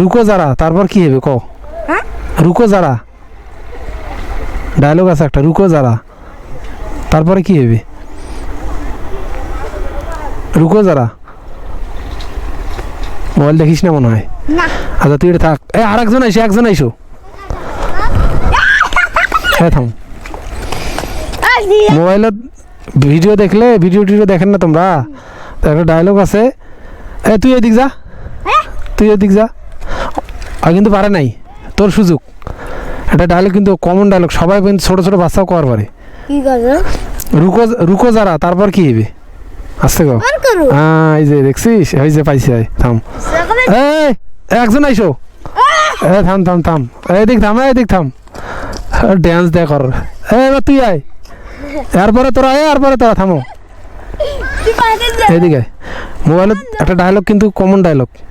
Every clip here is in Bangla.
রুকো যারা তারপর কি হবে? ক হ্যাঁ? রুকো যারা। ডায়লগ আছে একটা রুকো যারা। তারপরে কি হবে? রুকো যারা। মোবাইল দেখিস না মনে হয়? আচ্ছা তুই এটা থাক। এ আর একজন আইসো একজন আইসো। হ্যাঁ থাম। মোবাইলত ভিডিও দেখলে ভিডিও টিডিও দেখেন না তোমরা? একটা ডায়লগ আছে। এ তুই এদিক যা। হ্যাঁ? তুই এদিক যা। আর কিন্তু পারে নাই। তোর সুযোগ। একটা ডায়লগ কিন্তু কমন ডায়লগ সবাই কিন্তু ছোটো ছোটো বাচ্চাও কর পারে। রুকো রুকো যারা তারপর কি হবে আসতে গো হ্যাঁ এই যে দেখছিস? এই যে পাইছি থাম। এই একজন আইসো। এ থাম থাম থাম। এদিক থাম এই এদিক থাম। ড্যান্স দেখ কর। এ এবার তুই আয়। এরপরে তোরা আয় এরপরে তোরা থামো। এদিকে মোবাইলত একটা ডায়লগ কিন্তু কমন ডায়লগ এই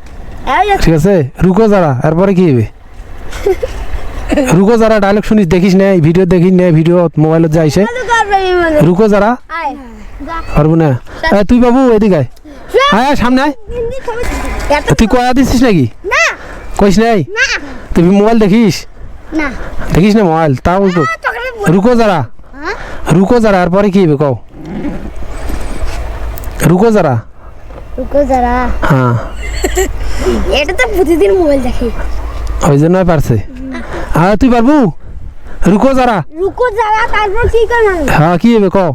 ঠিক আছে? রুকো যারা এরপরে কি হবে রুকো যারা ডায়লগ শুনিস দেখিস না ভিডিও দেখিস না ভিডিও মোবাইলত যাইছে তো করবে মানে? রুকো যারা। আয় যা। পারব না। এ, তুই বাবু এদিকে আয়। আয় সামনে আয়। তুই কয়া দিছিস নাকি? না। কইস নাই? না। তুই মোবাইল দেখিস? না। দেখিস না মোবাইল তাও রুকো। যারা। হ্যাঁ? রুকো যারা এরপরে কি হবে কও। রুকো যারা। রুকো যারা। হ্যাঁ। এটা তো প্রতিদিন মোবাইল দেখি। ওই জন্য পারছে। হ্যাঁ তুই পারবু? রুকো যারা। রুকো যারা তারপর কি করবে হ্যাঁ কি হবে কও?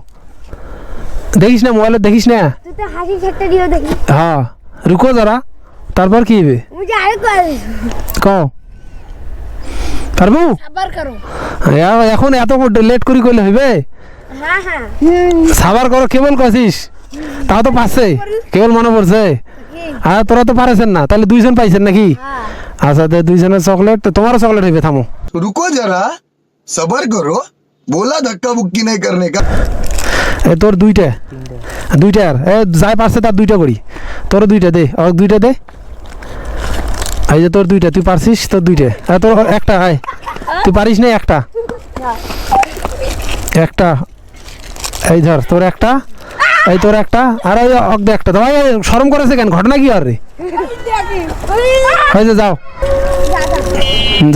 দেখিস না মোবাইলে দেখিস না? তুই তো হাসি ঠাট্টা দিও দেখি হ্যাঁ রুকো যারা তারপর কি হবে? মুঝে আরে কও। পারবু? আবার করো। এখন এত লেট করি করলে হইবে? হ্যাঁ হ্যাঁ। সাবার করো কেবল কছিস তাও তো পাচ্ছে কেবল মনে পড়ছে? আর তোরা তো পারেছেন না তাহলে দুইজন পাইছেন নাকি? হ্যাঁ। আচ্ছা দুইজনের চকলেট তোমারও চকলেট হইবে থামো। রুকো যারা সবার করো বলা ধাক্কা মুক্কি নাই করনে এ তোর দুইটা। দুইটা আর। এ যাই পারছে তার দুইটা করি। তোর দুইটা দে আর দুইটা দে। এই যে তোর দুইটা তুই পারছিস তোর দুইটা। আর তোর একটা আয়। তুই পারিস না একটা? একটা। এই ধর তোর একটা। এই তোর একটা, আর ওই অগ্দে একটা। তোমার সরম করেছে কেন? ঘটনা কি আর রে? হয়েছে, যাও।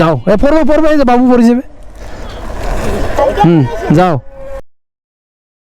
যাও। এ পড়বে পড়বে, এই যে বাবু পড়ে যাবে হুম, যাও।